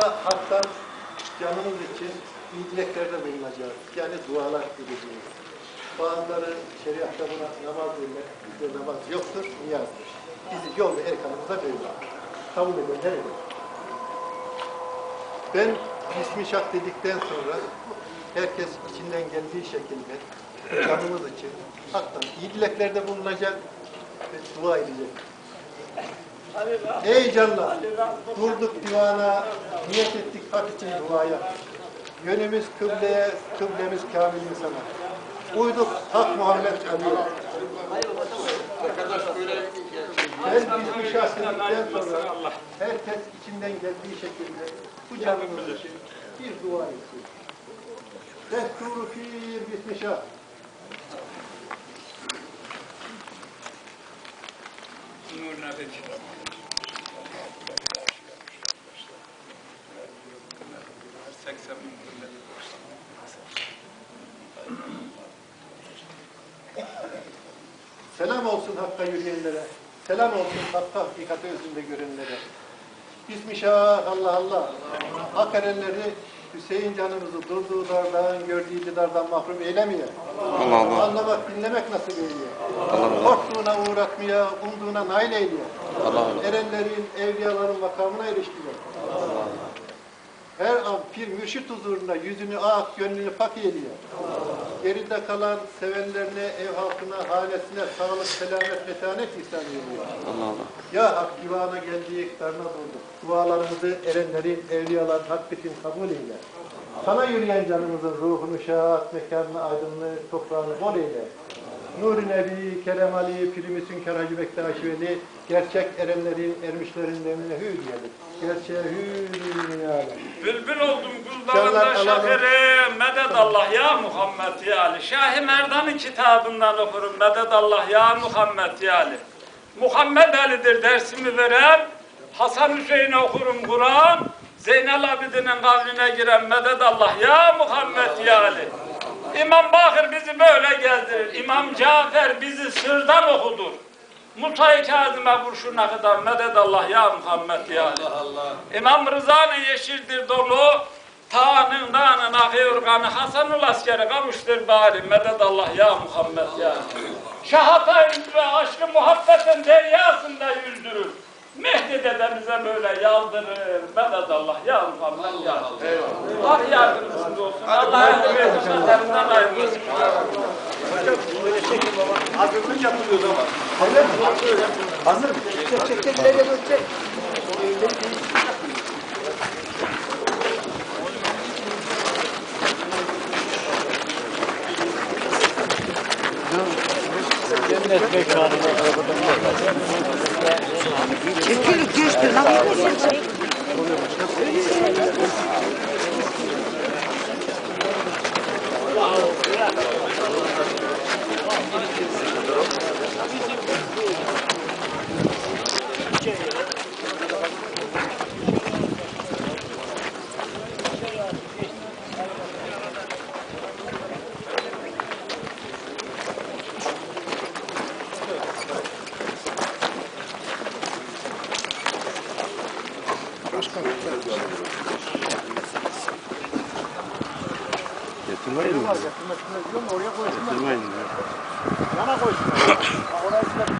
sonra haktan canımız için iyi dileklerde bulunacağız. Yani dualar edeceğiz. Bazıları şeriatta buna namaz derler. Bizde namaz yoktur, niyazdır. Bizi yol ve erkanımıza böyle. Kabul edenler eder. Ben Bismillah dedikten sonra herkes içinden geldiği şekilde canımız için haktan iyi dileklerde bulunacak ve dua edecek. Ey canlar! Durduk divana, niyet ettik hak için duaya. Yönümüz kıbleye, kıblemiz kamil insana. Uyduk Hak Muhammed Ali'ye. Ben Bismillah dedikten sonra herkes içinden geldiği şekilde bu canımız için bir dua etsin. Desturu fir Bismillah. Selam olsun Hakk'a yürüyenlere. Selam olsun Hakk'a hakikati özünde görenlere. Bismillah Allah Allah. Hak erenleri Hüseyin canımızı durduğu dardan, gördüğü dardan mahrum eylemiyor. Allah Allah. Anlamak, dinlemek nasip eyliyor. Allah Allah. Korktuğuna uğratmaya, umduğuna nail eyliyor. Allah Allah. Erenlerin, evliyaların makamına eriştiler. Her an pir mürşit huzurunda yüzünü ak, gönlünü fak ediyor. Geride kalan sevenlerine, ev halkına, hanesine sağlık, selamet, metanet ihsan ediyor. Allah Allah. Ya hak divana geldik, darına durduk. Dualarımızı erenlerin, evliyaların hakikatin kabul eyle. Sana yürüyen canımızın ruhunu şahat, mekanını aydınlığı, toprağını bol eyle. Nur-i Nebi, Kerem Ali, Pirimüsün Karacı Bektaş Veli, gerçek erenlerin, ermişlerin demine hü diyelim. Gerçeğe hü. Bülbül oldum kullarında şafirim. Medet Allah ya Muhammed ya Ali. Şah-ı Merdan'ın kitabından okurum. Medet Allah ya Muhammed ya Ali. Muhammed Ali'dir dersimi veren. Hasan Hüseyin'e okurum Kur'an. Zeynel Abidin'in kavline giren Medet Allah ya Muhammed ya Ali. İmam Bakır bizi böyle gezdirir. İmam Cafer bizi sırdan okudur. Mutay Kazım'a kurşuna kadar medet Allah ya Muhammed ya Ali. İmam Rıza'nın yeşildir dolu, Tağının dağının akıyor kanı, Hasanul askeri kavuştur bari, medet Allah ya Muhammed ya. Şahatayın ve aşkı muhabbetin deryasında yüzdürür. Mehdi dedemize böyle yaldırır, medet Allah ya Muhammed ya. Allah yardımcınız olsun, Allah yardım etsin, şerlerinden ayırmasın. Hazırlık yapılıyor ama. Hazır mı? Çek çek çek ileri dön çek. Çekil Getirmeyin mi? Getirmek oraya koysunlar. Getirmeyin mi? Yana koysunlar. Oraya